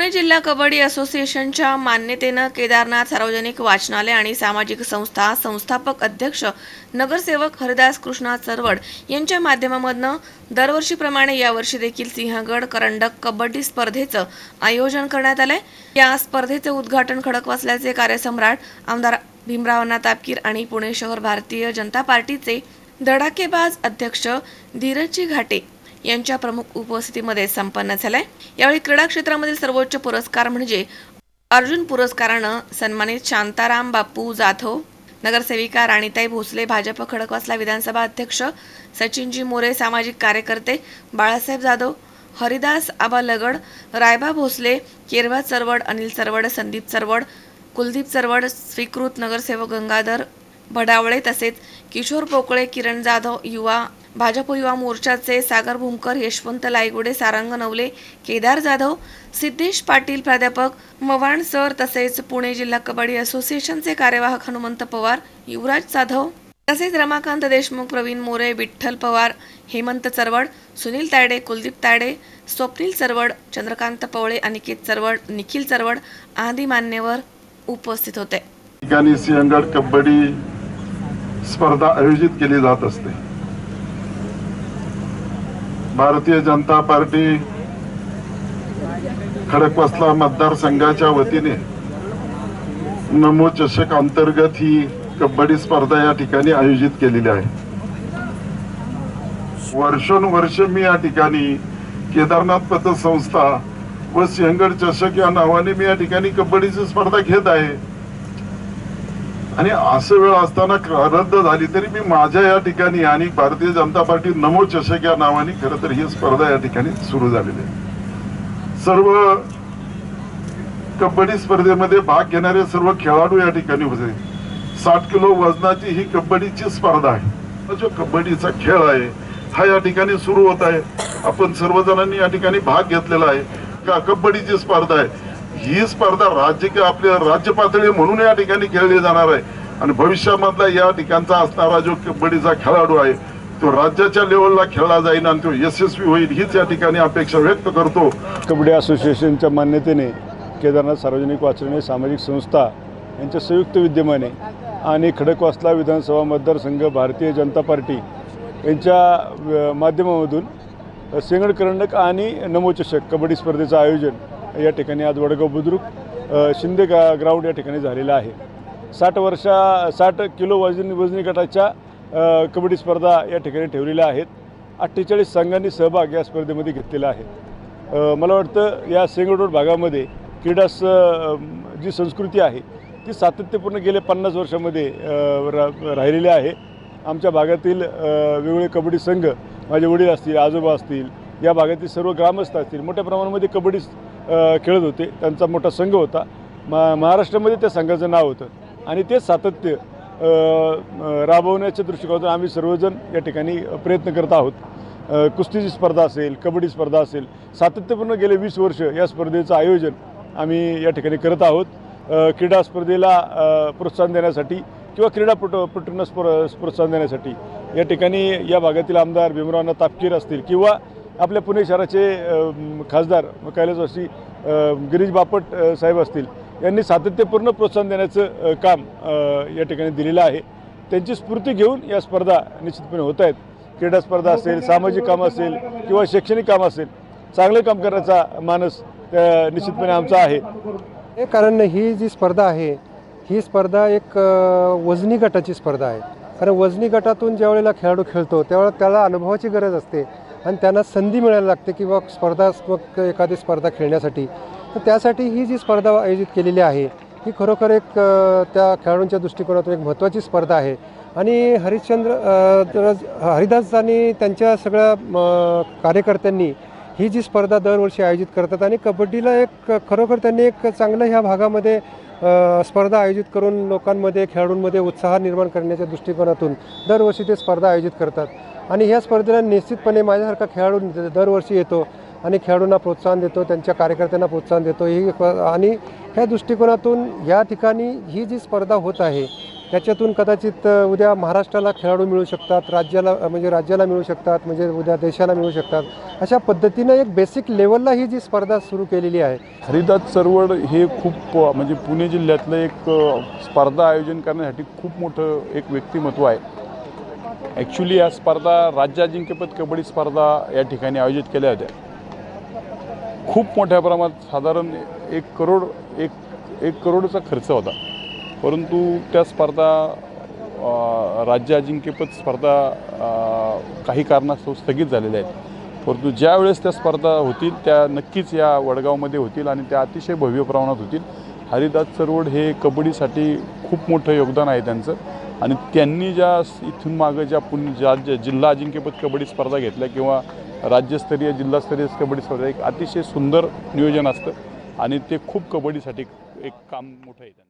पुणे जिल्हा कबड्डी असोसिएशनच्या मान्यतेनं केदारनाथ सार्वजनिक वाचनालय आणि सामाजिक संस्था संस्थापक अध्यक्ष नगरसेवक हरिदास कृष्णा चरवड यांच्या माध्यमामधनं दरवर्षीप्रमाणे यावर्षी देखील सिंहगड करंडक कबड्डी स्पर्धेचं आयोजन करण्यात आलंय. या स्पर्धेचं उद्घाटन खडकवासल्याचे कार्यसम्राट आमदार भीमरावांना तापकीर आणि पुणे शहर भारतीय जनता पार्टीचे धडाकेबाज अध्यक्ष धीरजी घाटे यांच्या प्रमुख उपस्थितीमध्ये संपन्न झालाय. यावेळी क्रीडा क्षेत्रामधील सर्वोच्च पुरस्कार म्हणजे अर्जुन पुरस्कारानं सन्मानित शांताराम बापू जाधव नगरसेविका राणीताई भोसले भाजप खडकवासला विधानसभा अध्यक्ष सचिनजी मोरे सामाजिक कार्यकर्ते बाळासाहेब जाधव हरिदास आबा लगड रायबा भोसले केरवा चरवड अनिल चरवड संदीप चरवड कुलदीप चरवड स्वीकृत नगरसेवक गंगाधर भडावळे तसेच किशोर पोकळे किरण जाधव युवा भाजप युवा मोर्चाचे सागर भूमकर यशवंत लायगुडे सारंग नवले केदार जाधव सिद्धेश पाटील प्राध्यापक मवाण सर तसेच पुणे जिल्हा कबड्डी असोसिएशनचे कार्यवाहक हनुमंत पवार युवराज जाधव तसेच रमाकांत देशमुख प्रवीण मोरे विठ्ठल पवार हेमंत चरवड सुनील तायडे कुलदीप तायडे स्वप्नील चरवड चंद्रकांत पवळे अनिकेत चरवड निखिल चरवड आदी मान्यवर उपस्थित होते. कबड्डी स्पर्धा आयोजित केली जात असते. भारतीय जनता पार्टी खडकवासला मतदारसंघाच्या वतीने नमो चषक अंतर्गत ही कबड्डी स्पर्धा या ठिकाणी आयोजित केलेली आहे. वर्षोनुवर्ष मी या ठिकाणी केदारनाथ पतसंस्था व सिंहगड चषक या नावाने मी या ठिकाणी कबड्डीची स्पर्धा घेत आहे. आणि असं वेळ असताना रद्द झाली तरी मी माझ्या या ठिकाणी आणि भारतीय जनता पार्टी नमो चषक या नावाने खरं तर ही स्पर्धा या ठिकाणी सुरू झालेली आहे. सर्व कबड्डी स्पर्धेमध्ये भाग घेणारे सर्व खेळाडू या ठिकाणी होते. साठ किलो वजनाची ही कबड्डीची स्पर्धा आहे. जो कबड्डीचा खेळ आहे हा या ठिकाणी सुरू होत आहे. आपण सर्वजणांनी या ठिकाणी भाग घेतलेला आहे. का कबड्डीची स्पर्धा आहे? ही स्पर्धा राज्य आपल्या राज्य पातळी म्हणून या ठिकाणी खेळली जाणार आहे. आणि भविष्यामधला या ठिकाणचा असणारा जो कबड्डीचा खेळाडू आहे तो राज्याच्या लेवलला खेळला जाईल आणि तो यशस्वी होईल हीच या ठिकाणी अपेक्षा व्यक्त करतो. कबड्डी असोसिएशनच्या मान्यतेने केदारनाथ सार्वजनिक वाचनालय सामाजिक संस्था यांच्या संयुक्त विद्यमाने आणि खडकवासला विधानसभा मतदारसंघ भारतीय जनता पार्टी यांच्या माध्यमामधून सिंगड करंडक आणि नमोचषक कबड्डी स्पर्धेचं आयोजन या ठिकाणी आज वडगाव बुद्रुक शिंदे गा ग्राउंड या ठिकाणी झालेलं आहे. साठ वर्षा साठ किलो वजनी वजनी गटाच्या कबड्डी स्पर्धा या ठिकाणी ठेवलेल्या आहेत. अठ्ठेचाळीस संघांनी सहभाग या स्पर्धेमध्ये घेतलेला आहे. मला वाटतं या सेंगडोड भागामध्ये क्रीडा स जी संस्कृती आहे ती सातत्यपूर्ण गेले पन्नास वर्षामध्ये रा राहिलेली आहे. आमच्या भागातील वेगवेगळे कबड्डी संघ माझे वडील असतील आजोबा असतील या भागातील सर्व ग्रामस्थ असतील मोठ्या प्रमाणामध्ये कबड्डी खेळत होते. त्यांचा मोठा संघ होता. मा महाराष्ट्रामध्ये त्या संघाचं नाव होतं. आणि ते सातत्य राबवण्याच्या दृष्टिकोनातून आम्ही सर्वजण या ठिकाणी प्रयत्न करत आहोत. कुस्तीची स्पर्धा असेल कबड्डी स्पर्धा असेल सातत्यपूर्ण गेले वीस वर्ष या स्पर्धेचं आयोजन आम्ही या ठिकाणी करत आहोत. क्रीडा स्पर्धेला प्रोत्साहन देण्यासाठी किंवा क्रीडापट पटूंना स्प प्रोत्साहन देण्यासाठी या ठिकाणी या भागातील आमदार भीमरावांना तापकीर असतील किंवा आपल्या पुणे शहराचे खासदार कैलासवासी गिरीश बापट साहेब असतील यांनी सातत्यपूर्ण प्रोत्साहन देण्याचं काम या ठिकाणी दिलेलं आहे. त्यांची स्फूर्ती घेऊन या स्पर्धा निश्चितपणे होत आहेत. क्रीडा स्पर्धा असेल सामाजिक काम असेल किंवा शैक्षणिक काम असेल चांगलं काम करण्याचा मानस निश्चितपणे आमचा आहे. हे कारण ही जी स्पर्धा आहे ही स्पर्धा एक वजनी गटाची स्पर्धा आहे. कारण वजनी गटातून ज्यावेळेला खेळाडू खेळतो त्यावेळेला त्याला अनुभवाची गरज असते. आणि त्यांना संधी मिळायला लागते किंवा स्पर्धात्मक एखादी स्पर्धा खेळण्यासाठी. तर त्यासाठी ही जी स्पर्धा आयोजित केलेली आहे ही खरोखर एक त्या खेळाडूंच्या दृष्टिकोनातून एक महत्त्वाची स्पर्धा आहे. आणि हरिश्चंद्र अ, हरिदास आणि त्यांच्या सगळ्या म, कार्यकर्त्यांनी ही जी स्पर्धा दरवर्षी आयोजित करतात आणि कबड्डीला एक खरोखर त्यांनी एक चांगलं ह्या भागामध्ये स्पर्धा आयोजित करून लोकांमध्ये खेळाडूंमध्ये उत्साह निर्माण करण्याच्या दृष्टिकोनातून दरवर्षी ते स्पर्धा आयोजित करतात. आणि ह्या स्पर्धेला निश्चितपणे माझ्यासारखा खेळाडू दरवर्षी येतो आणि खेळाडूंना प्रोत्साहन देतो त्यांच्या कार्यकर्त्यांना प्रोत्साहन देतो. ही आणि ह्या दृष्टिकोनातून या ठिकाणी ही जी स्पर्धा होत आहे त्याच्यातून कदाचित उद्या महाराष्ट्राला खेळाडू मिळू शकतात राज्याला म्हणजे राज्याला मिळू शकतात म्हणजे उद्या देशाला मिळू शकतात. अशा पद्धतीनं एक बेसिक लेवलला ही जी स्पर्धा सुरू केलेली आहे. हरिदास चळवळ हे खूप म्हणजे पुणे जिल्ह्यातलं एक स्पर्धा आयोजन करण्यासाठी खूप मोठं एक व्यक्तिमत्व आहे. ॲक्च्युली या स्पर्धा राज्य अजिंक्यपद कबड्डी स्पर्धा या ठिकाणी आयोजित केल्या होत्या. खूप मोठ्या प्रमाणात साधारण एक करोड एक एक करोडचा खर्च होता. परंतु त्या स्पर्धा राज्य अजिंक्यपद स्पर्धा काही कारणास्तव स्थगित झालेल्या आहेत. परंतु ज्या वेळेस त्या स्पर्धा होतील त्या नक्कीच या वडगावमध्ये होतील आणि त्या अतिशय भव्य प्रमाणात होतील. हरिदास चरवड हे कबड्डीसाठी खूप मोठं योगदान आहे त्यांचं. आणि त्यांनी ज्या इथून मागं ज्या पुणे राज्य जिल्हा अजिंक्यपद कबड्डी स्पर्धा घेतल्या किंवा राज्यस्तरीय जिल्हास्तरीय कबड्डी स्पर्धा एक अतिशय सुंदर नियोजन असतं. आणि ते खूप कबड्डीसाठी एक काम मोठं आहे त्यांचं.